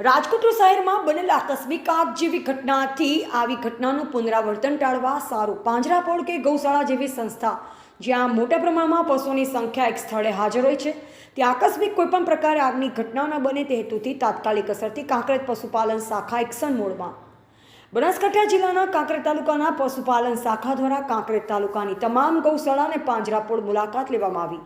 રાજકોટ શહેરમાં બનેલ આકસ્મિક આગ જેવી ઘટનાથી આવી ઘટનાનું પુનરાવર્તન ટાળવા સારું પાંજરાપોળ કે ગૌશાળા જેવી સંસ્થા, જ્યાં મોટા પ્રમાણમાં પશુઓની સંખ્યા એક સ્થળે હાજર હોય છે. ત્યાં આકસ્મિક કોઈપણ પ્રકારે આગની ઘટના ન બને તે હેતુથી તાત્કાલિક અસરથી કાંકરેજ પશુપાલન શાખા એક્શન મોડમાં. બનાસકાંઠા જિલ્લાના કાંકરેજ તાલુકાના પશુપાલન શાખા દ્વારા કાંકરેજ તાલુકાની તમામ ગૌશાળા અને પાંજરાપોળ મુલાકાત લેવામાં આવી.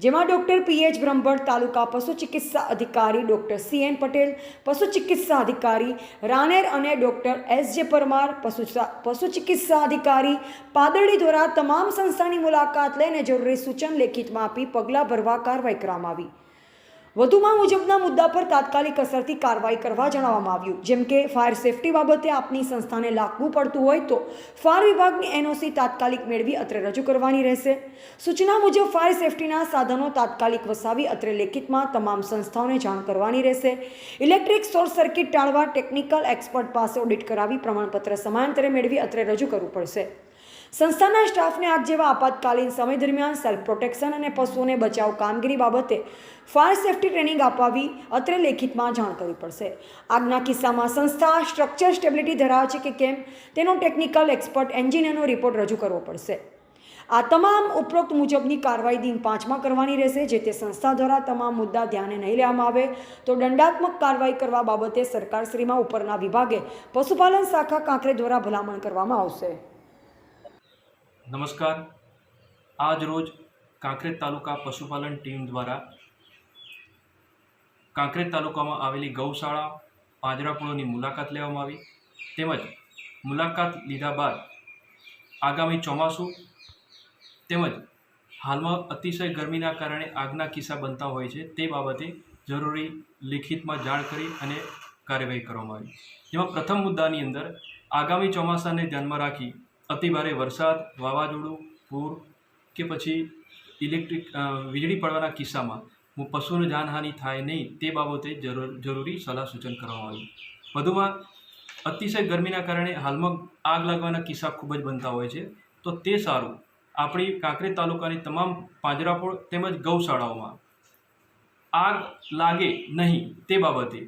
જેમાં ડૉક્ટર પીએચ બ્રહ્મભટ્ટ, તાલુકા પશુ ચિકિત્સા અધિકારી ડૉક્ટર સી એન પટેલ, પશુ ચિકિત્સા અધિકારી રાનેર અને ડૉક્ટર એસ જે પરમાર, પશુ પશુ ચિકિત્સા અધિકારી પાદરડી દ્વારા તમામ સંસ્થાની મુલાકાત લઈને જરૂરી સૂચન લેખિતમાં આપી પગલાં ભરવા કાર્યવાહી કરવામાં આવી. વધુમાં મુજબના મુદ્દા પર તાત્કાલિક અસરથી કાર્યવાહી કરવા જણાવવામાં આવ્યું. જેમ કે, ફાયર સેફટી બાબતે આપની સંસ્થાને લાગવું પડતું હોય તો ફાયર વિભાગની એનઓસી તાત્કાલિક મેળવી અત્રે રજૂ કરવાની રહેશે. સૂચના મુજબ, ફાયર સેફટીના સાધનો તાત્કાલિક વસાવી અત્રે લેખિતમાં તમામ સંસ્થાઓને જાણ કરવાની રહેશે. ઇલેક્ટ્રિક શોર્ટ સર્કિટ ટાળવા ટેકનિકલ એક્સપર્ટ પાસે ઓડિટ કરાવી પ્રમાણપત્ર સમયાંતરે મેળવી અત્રે રજૂ કરવું પડશે. સંસ્થાના સ્ટાફને આગ જેવા આપાતકાલીન સમય દરમિયાન સેલ્ફ પ્રોટેક્શન અને પશુઓને બચાવ કામગીરી બાબતે ફાયર સેફટી ટ્રેનિંગ અપાવી, અત્રે લેખિતમાં જાણ કરવી પડશે. આગના કિસ્સામાં સંસ્થા સ્ટ્રક્ચર સ્ટેબિલિટી ધરાવે છે કે કેમ? તેનો ટેકનિકલ એક્સપર્ટ એન્જિનિયરનો રિપોર્ટ રજૂ કરવો પડશે. આ તમામ ઉપરોક્ત મુજબની કાર્યવાહી દિન પાંચમાં કરવાની રહેશે, જે તે સંસ્થા દ્વારા તમામ મુદ્દા ધ્યાને નહીં લેવામાં આવે. તો દંડાત્મક કાર્યવાહી કરવા બાબતે સરકારશ્રીમાં ઉપરના વિભાગે પશુપાલન શાખા કાંકરે દ્વારા ભલામણ કરવામાં આવશે. નમસ્કાર. આજ રોજ કાંકરેજ તાલુકા પશુપાલન ટીમ દ્વારા કાંકરેજ તાલુકામાં આવેલી ગૌશાળા પાંજરાપુળોની મુલાકાત લેવામાં આવી. તેમજ મુલાકાત લીધા બાદ આગામી ચોમાસું તેમજ હાલમાં અતિશય ગરમીના કારણે આગના કિસ્સા બનતા હોય છે તે બાબતે જરૂરી લિખિતમાં જાણ કરી અને કાર્યવાહી કરવામાં આવી. જેમાં પ્રથમ મુદ્દાની અંદર આગામી ચોમાસાને ધ્યાનમાં રાખી અતિભારે વરસાદ, વાવાઝોડું, પૂર કે પછી ઇલેક્ટ્રિક વીજળી પડવાના કિસ્સામાં હું પશુની જાનહાનિ થાય નહીં તે બાબતે જરૂર, જરૂરી સલાહ સૂચન કરવામાં આવ્યું વધુમાં, અતિશય ગરમીના કારણે હાલમાં આગ લાગવાના કિસ્સા ખૂબ જ બનતા હોય છે. તો તે સારું. આપણી કાંકરેજ તાલુકાની તમામ પાંજરાપોળ તેમજ ગૌશાળાઓમાં આગ લાગે નહીં તે બાબતે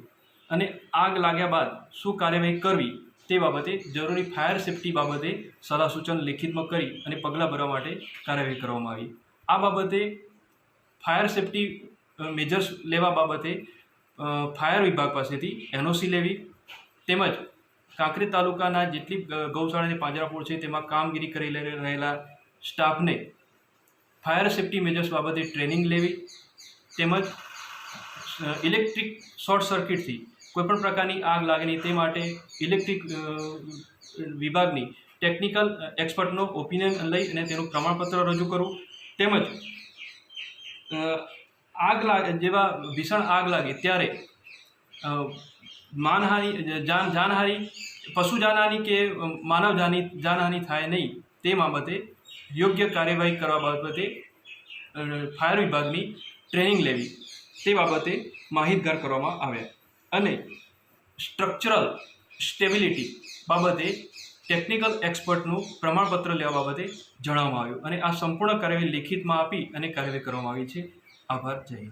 અને આગ લાગ્યા બાદ શું કાર્યવાહી કરવી તે બાબતે જરૂરી ફાયર સેફટી બાબતે સલાહ સૂચન લેખિતમાં કરી અને પગલાં ભરવા માટે કાર્યવાહી કરવામાં આવી. આ બાબતે ફાયર સેફટી મેજર્સ લેવા બાબતે ફાયર વિભાગ પાસેથી એનઓસી લેવી, તેમજ કાંકરી તાલુકાના જેટલી ગૌશાળાની ગૌશાળા અને પાંજરાપોળ છે તેમાં કામગીરી કરી રહેલા સ્ટાફને ફાયર સેફટી મેજર્સ બાબતે ટ્રેનિંગ લેવી, તેમજ ઇલેક્ટ્રિક શોર્ટ સર્કિટથી કોઈપણ પ્રકારની આગ લાગે તે માટે ઇલેક્ટ્રિક વિભાગની ટેકનિકલ એક્સપર્ટનો ઓપિનિયન લઈ અને તેનું પ્રમાણપત્ર રજૂ કરવું, તેમજ આગ લાગે, જેવા ભીષણ આગ લાગી ત્યારે માનહાનિ જાન, જાનહાનિ, પશુ જાનહાનિ કે માનવ જાની, જાનહાનિ થાય નહીં, તે બાબતે યોગ્ય કાર્યવાહી કરવા બાબતે ફાયર વિભાગની ટ્રેનિંગ લેવી, તે બાબતે માહિતગાર કરવામાં આવ્યા. અને સ્ટ્રક્ચરલ સ્ટેબિલિટી બાબતે ટેકનિકલ એક્સપર્ટનું પ્રમાણપત્ર લેવા બાબતે જણાવવામાં આવ્યું. અને આ સંપૂર્ણ કાર્યવાહી લેખિતમાં આપી અને કાર્યવાહી કરવામાં આવી છે. આભાર જય હિન્દ.